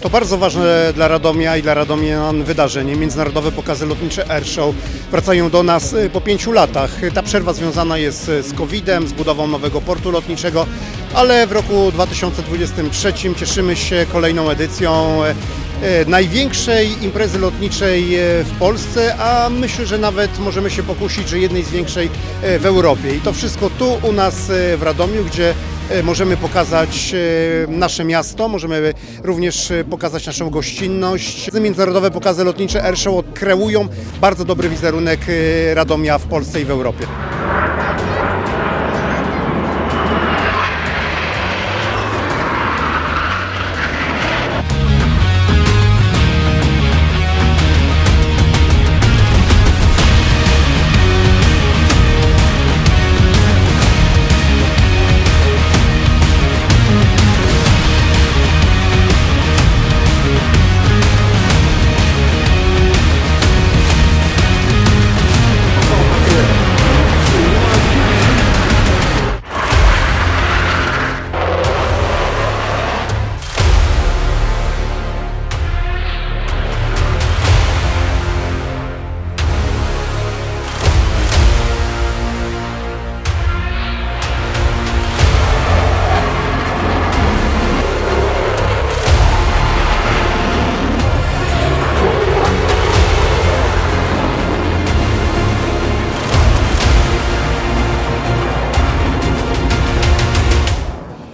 To bardzo ważne dla Radomia i dla Radomian wydarzenie. Międzynarodowe pokazy lotnicze Airshow wracają do nas y, po pięciu latach. Ta przerwa związana jest y, z COVID-em, z budową nowego portu lotniczego, ale w roku 2023 cieszymy się kolejną edycją największej imprezy lotniczej w Polsce, a myślę, że nawet możemy się pokusić, że jednej z większej w Europie. I to wszystko tu u nas w Radomiu, gdzie możemy pokazać e, nasze miasto, możemy również e, pokazać naszą gościnność. Międzynarodowe pokazy lotnicze Airshow kreują bardzo dobry wizerunek e, Radomia w Polsce i w Europie.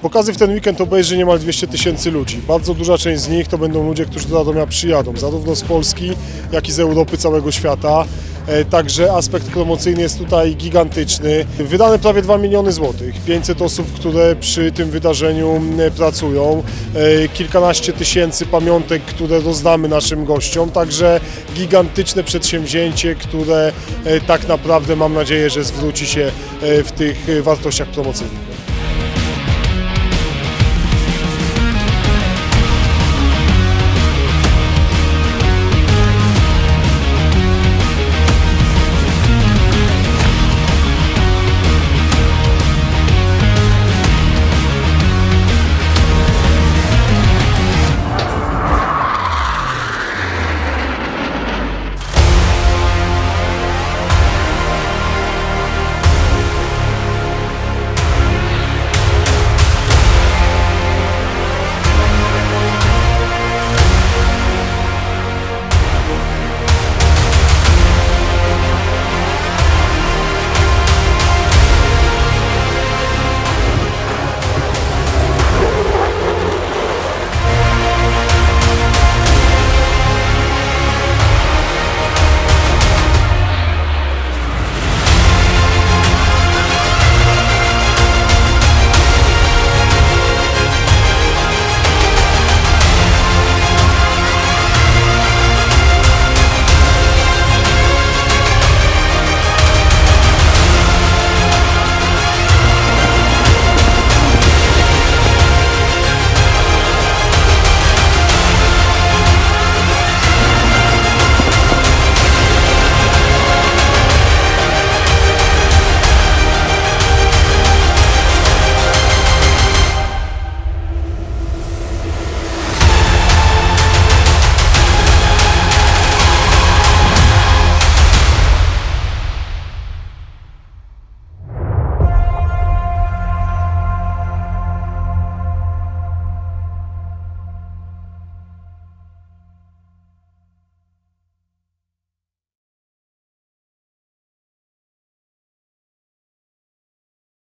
Pokazy w ten weekend obejrzy niemal 200 tysięcy ludzi. Bardzo duża część z nich to będą ludzie, którzy do Radomia przyjadą, zarówno z Polski, jak i z Europy, całego świata. E, Także aspekt promocyjny jest tutaj gigantyczny. Wydane prawie 2 miliony złotych, 500 osób, które przy tym wydarzeniu m, pracują, e, kilkanaście tysięcy pamiątek, które rozdamy naszym gościom, także gigantyczne przedsięwzięcie, które e, tak naprawdę mam nadzieję, że zwróci się e, w tych e, wartościach promocyjnych.